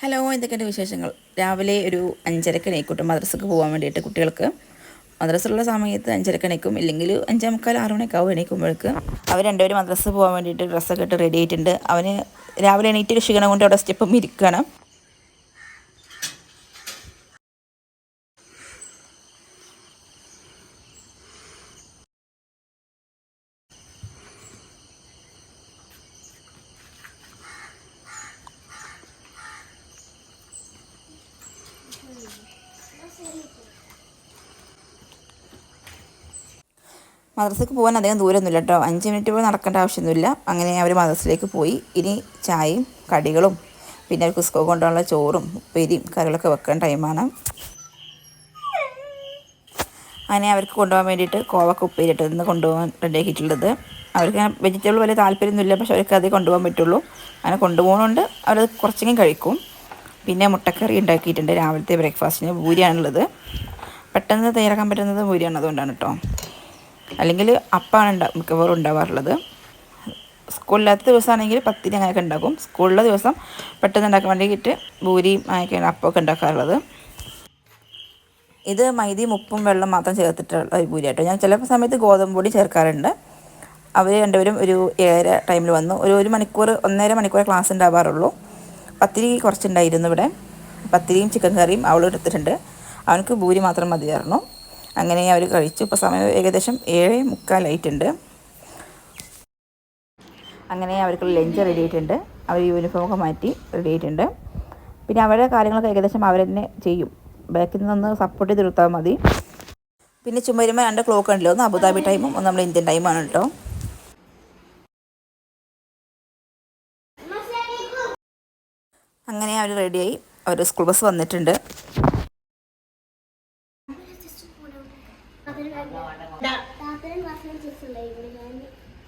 Hello എന്തൊക്കെയുണ്ട് വിശേഷങ്ങൾ? രാവിലെ ഒരു അഞ്ചരക്ക് എണീക്കൂട്ടും മദ്രസക്ക് പോകാൻ വേണ്ടിയിട്ട് കുട്ടികൾക്ക്. മദ്രസയുള്ള സമയത്ത് അഞ്ചരക്ക് എണീക്കും ഇല്ലെങ്കിൽ അഞ്ചേ മുക്കാൽ ആറ് മണിക്കാവും എണീക്കുമ്പോഴേക്ക്. അവർ രണ്ടുപേരും മദ്രസ പോകാൻ വേണ്ടിയിട്ട് ഡ്രസ്സൊക്കെ ഇട്ട് റെഡി ആയിട്ടുണ്ട്. അവന് രാവിലെ എണീറ്റ് ക്ഷീണം കൊണ്ട് അവിടെ സ്റ്റെപ്പും ഇരിക്കുകയാണ്. മദ്രസക്ക് പോകാൻ അധികം ദൂരമൊന്നുമില്ല കേട്ടോ. അഞ്ച് മിനിറ്റ് പോലും നടക്കേണ്ട ആവശ്യമൊന്നുമില്ല. അങ്ങനെ അവർ മദ്രസയിലേക്ക് പോയി. ഇനി ചായയും കടികളും പിന്നെ അവർക്ക് കുസ്കോ കൊണ്ടുള്ള ചോറും ഉപ്പേരിയും കറികളൊക്കെ വെക്കേണ്ട ടൈമാണ് അങ്ങനെ അവർക്ക് കൊണ്ടുപോകാൻ വേണ്ടിയിട്ട് കോവക്ക ഉപ്പേരി ഇട്ട് നിന്ന് കൊണ്ടുപോകാൻ റെഡിയാക്കിയിട്ടുള്ളത് അവർക്ക് വെജിറ്റബിൾ വലിയ താല്പര്യമൊന്നുമില്ല. പക്ഷെ അവർക്ക് അതേ കൊണ്ടുപോകാൻ പറ്റുള്ളൂ. അങ്ങനെ കൊണ്ടുപോകുന്നുണ്ട് അവരത് കുറച്ചെങ്കിലും കഴിക്കും. പിന്നെ മുട്ടക്കറി ഉണ്ടാക്കിയിട്ടുണ്ട്. രാവിലത്തെ ബ്രേക്ക്ഫാസ്റ്റിന് പൂരിയാണുള്ളത് പെട്ടെന്ന് തയ്യാറാക്കാൻ പറ്റുന്നത് പൂരിയാണ് അതുകൊണ്ടാണ് കേട്ടോ. അല്ലെങ്കിൽ അപ്പാണ് ഉണ്ടാ മിക്കവാറും ഉണ്ടാവാറുള്ളത്. സ്കൂളില്ലാത്ത ദിവസമാണെങ്കിൽ പത്തിരി അങ്ങനെയൊക്കെ ഉണ്ടാക്കും. സ്കൂളിലെ ദിവസം പെട്ടെന്ന് ഉണ്ടാക്കാൻ വേണ്ടിയിട്ട് പൂരിയും അങ്ങനെയൊക്കെയാണ് അപ്പമൊക്കെ ഉണ്ടാക്കാറുള്ളത്. ഇത് മൈദയും ഉപ്പും വെള്ളം മാത്രം ചേർത്തിട്ടുള്ള ഒരു പൂരി ഞാൻ ചില സമയത്ത് ഗോതമ്പ് പൊടി ചേർക്കാറുണ്ട്. അവർ രണ്ടുപേരും ഒരു ഏഴര ടൈമിൽ വന്നു. ഒരു ഒരു മണിക്കൂർ ഒന്നര മണിക്കൂർ ക്ലാസ് ഉണ്ടാവാറുള്ളൂ. പത്തിരി കുറച്ചുണ്ടായിരുന്നു ഇവിടെ. പത്തിരിയും ചിക്കൻ കറിയും അവൾ എടുത്തിട്ടുണ്ട്. അവനക്ക് ഭൂരി മാത്രം മതിയായിരുന്നു. അങ്ങനെ അവർ കഴിച്ചു. ഇപ്പോൾ സമയം ഏകദേശം ഏഴ് മുക്കാലായിട്ടുണ്ട് അങ്ങനെ അവർക്ക് ലഞ്ച് റെഡി ആയിട്ടുണ്ട്. അവർ യൂണിഫോമൊക്കെ മാറ്റി റെഡി ആയിട്ടുണ്ട്. പിന്നെ അവരുടെ കാര്യങ്ങളൊക്കെ ഏകദേശം അവർ തന്നെ ചെയ്യും. ബാക്കിൽ നിന്ന് സപ്പോർട്ട് ചെയ്ത് കൊടുത്താൽ മതി. പിന്നെ ചുമരുമ്പോൾ രണ്ട് ക്ലോക്ക് ഉണ്ടല്ലോ ഒന്ന് അബുദാബി ടൈമും ഒന്ന് നമ്മുടെ ഇന്ത്യൻ ടൈമാണ് കേട്ടോ അങ്ങനെ അവർ റെഡിയായി അവർ സ്കൂൾ ബസ് വന്നിട്ടുണ്ട് താത്തനും ക്ലാസ്സിലും ചെസ് ഉണ്ടായിരുന്നു ഞാൻ ചെസ് ക്ലാസ്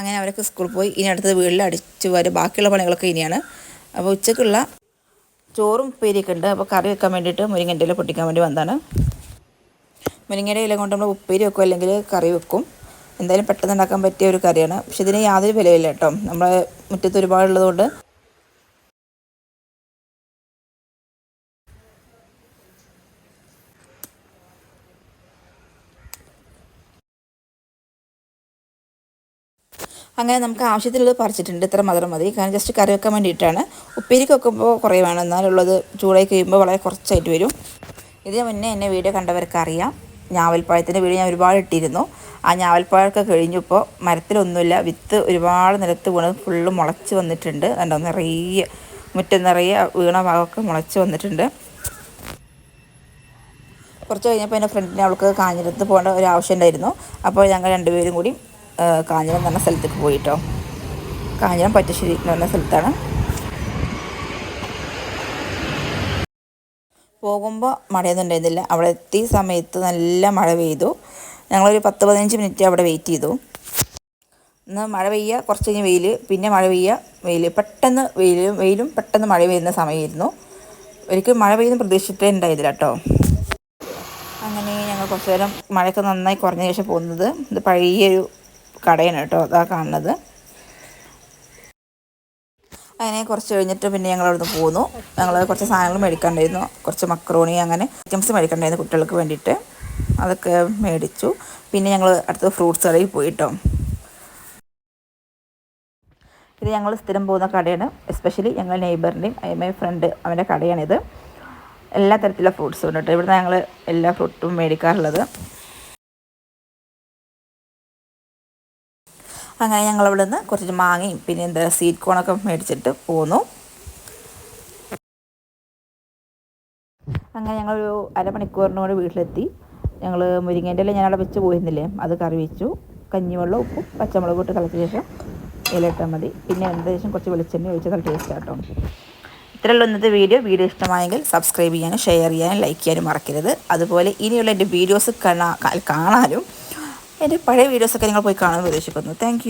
അങ്ങനെ അവരൊക്കെ സ്കൂളിൽ പോയി. ഇനി അടുത്തത് വീട്ടിൽ അടിച്ചു വരും. ബാക്കിയുള്ള പണികളൊക്കെ ഇനിയാണ്. അപ്പോൾ ഉച്ചക്കുള്ള ചോറും ഉപ്പേരിയൊക്കെ ഉണ്ട്. അപ്പോൾ കറി വെക്കാൻ വേണ്ടിയിട്ട് മുരിങ്ങന്റെ ഇല പൊട്ടിക്കാൻ വേണ്ടി വന്നതാണ്. മുരിങ്ങയുടെ ഇല കൊണ്ട് നമ്മൾ ഉപ്പേരി വെക്കും അല്ലെങ്കിൽ കറി വെക്കും. എന്തായാലും പെട്ടെന്ന് ഉണ്ടാക്കാൻ പറ്റിയ ഒരു കറിയാണ്. പക്ഷെ ഇതിന് യാതൊരു വിലയില്ല കേട്ടോ. നമ്മളെ മുറ്റത്ത് ഒരുപാടുള്ളതുകൊണ്ട് അങ്ങനെ നമുക്ക് ആവശ്യത്തിലുള്ളത് പറിച്ചിട്ടുണ്ട്. ഇത്ര മധുരം മതി. കാരണം ജസ്റ്റ് കറി വെക്കാൻ വേണ്ടിയിട്ടാണ്. ഉപ്പേരിക്ക് വെക്കുമ്പോൾ കുറേ വേണം എന്നാലുള്ളത് ചൂടായി കഴിയുമ്പോൾ വളരെ കുറച്ചായിട്ട് വരും. ഇതിന് മുന്നേ എന്നെ വീഡിയോ കണ്ടവർക്ക് അറിയാം. ഞാവൽപ്പഴത്തിന്റെ വീഡിയോ ഞാൻ ഒരുപാട് ഇട്ടിരുന്നു. ആ ഞാവൽപ്പഴമൊക്കെ കഴിഞ്ഞപ്പോൾ മരത്തിലൊന്നുമില്ല. വിത്ത് ഒരുപാട് നിലത്ത് വീണ് ഫുള്ള് മുളച്ച് വന്നിട്ടുണ്ട്. കണ്ടോ? നിറയെ മുറ്റം നിറയെ വീണ ഭാഗമൊക്കെ മുളച്ച് വന്നിട്ടുണ്ട്. കുറച്ച് കഴിഞ്ഞപ്പോൾ എന്റെ ഫ്രണ്ടിനെ അവൾക്ക് കാഞ്ഞിരത്ത് പോകേണ്ട ഒരു ആവശ്യം ഉണ്ടായിരുന്നു. അപ്പോൾ ഞങ്ങൾ രണ്ടുപേരും കൂടി കാഞ്ഞിരം എന്ന് പറഞ്ഞ സ്ഥലത്തേക്ക് പോയിട്ടോ. കാഞ്ഞിരം പറ്റശ്ശേരി എന്ന് പറഞ്ഞ സ്ഥലത്താണ്. പോകുമ്പോൾ മഴയൊന്നും ഉണ്ടായിരുന്നില്ല. അവിടെ എത്തിയ സമയത്ത് നല്ല മഴ പെയ്തു. ഞങ്ങളൊരു പത്ത് പതിനഞ്ച് മിനിറ്റ് അവിടെ വെയിറ്റ് ചെയ്തു. ഇന്ന് മഴ പെയ്യുക കുറച്ച് കഴിഞ്ഞ് വെയിൽ പിന്നെ മഴ പെയ്യുക വെയിൽ പെട്ടെന്ന് വെയിലും വെയിലും പെട്ടെന്ന് മഴ പെയ്യുന്ന സമയമായിരുന്നു. ഒരിക്കലും മഴ പെയ്യുന്ന പ്രതീക്ഷിച്ചിട്ടേ ഉണ്ടായിരുന്നില്ല കേട്ടോ. അങ്ങനെ ഞങ്ങൾ കുറച്ച് നേരം മഴയൊക്കെ നന്നായി കുറഞ്ഞ ശേഷം പോകുന്നത്. ഇത് പഴയൊരു കടയാണ് കേട്ടോ അതാ കാണുന്നത്. അങ്ങനെ കുറച്ച് കഴിഞ്ഞിട്ട് പിന്നെ ഞങ്ങൾ അവിടുന്ന് പോന്നു. ഞങ്ങൾ കുറച്ച് സാധനങ്ങൾ മേടിക്കാണ്ടായിരുന്നു. കുറച്ച് മക്രോണി അങ്ങനെ ഐറ്റംസ് മേടിക്കണ്ടായിരുന്നു കുട്ടികൾക്ക് വേണ്ടിയിട്ട്. അതൊക്കെ മേടിച്ചു. പിന്നെ ഞങ്ങൾ അടുത്ത ഫ്രൂട്ട്സ് കടയിൽ പോയിട്ടോ. ഇത് ഞങ്ങൾ സ്ഥിരം പോകുന്ന കടയാണ്. എസ്പെഷ്യലി ഞങ്ങൾ നെയ്ബറിന്റെയും മൈ ഫ്രണ്ട് അവന്റെ കടയാണിത്. എല്ലാ തരത്തിലുള്ള ഫ്രൂട്ട്സും ഉണ്ട് കേട്ടോ. ഇവിടുന്ന് ഞങ്ങൾ എല്ലാ ഫ്രൂട്ടും മേടിക്കാറുള്ളത്. അങ്ങനെ ഞങ്ങൾ അവിടെ നിന്ന് കുറച്ച് മാങ്ങയും പിന്നെ എന്താ സീറ്റ് കോണൊക്കെ മേടിച്ചിട്ട് പോന്നു. അങ്ങനെ ഞങ്ങളൊരു അരമണിക്കൂറിനോട് വീട്ടിലെത്തി. ഞങ്ങൾ മുരിങ്ങേന്റെ ഇല ഞാനവിടെ വെച്ച് പോയിരുന്നില്ലേ അത് കറി വെച്ചു. കഞ്ഞിവെള്ളം ഉപ്പും പച്ചമുളക് ഇട്ട് തിളച്ച ശേഷം ഇലയിട്ടാൽ മതി. പിന്നെ ഏകദേശം കുറച്ച് വെളിച്ചെണ്ണ ഒഴിച്ച് നല്ല ടേസ്റ്റ് ആട്ടോ. ഇത്രയുള്ള ഇന്നത്തെ വീഡിയോ. വീഡിയോ ഇഷ്ടമായെങ്കിൽ സബ്സ്ക്രൈബ് ചെയ്യാനും ഷെയർ ചെയ്യാനും ലൈക്ക് ചെയ്യാനും മറക്കരുത്. അതുപോലെ ഇനിയുള്ള എന്റെ വീഡിയോസ് കാണാനും എന്റെ പഴയ വീഡിയോസൊക്കെ നിങ്ങൾ പോയി കാണാൻ ഉദ്ദേശിക്കുന്നു താങ്ക്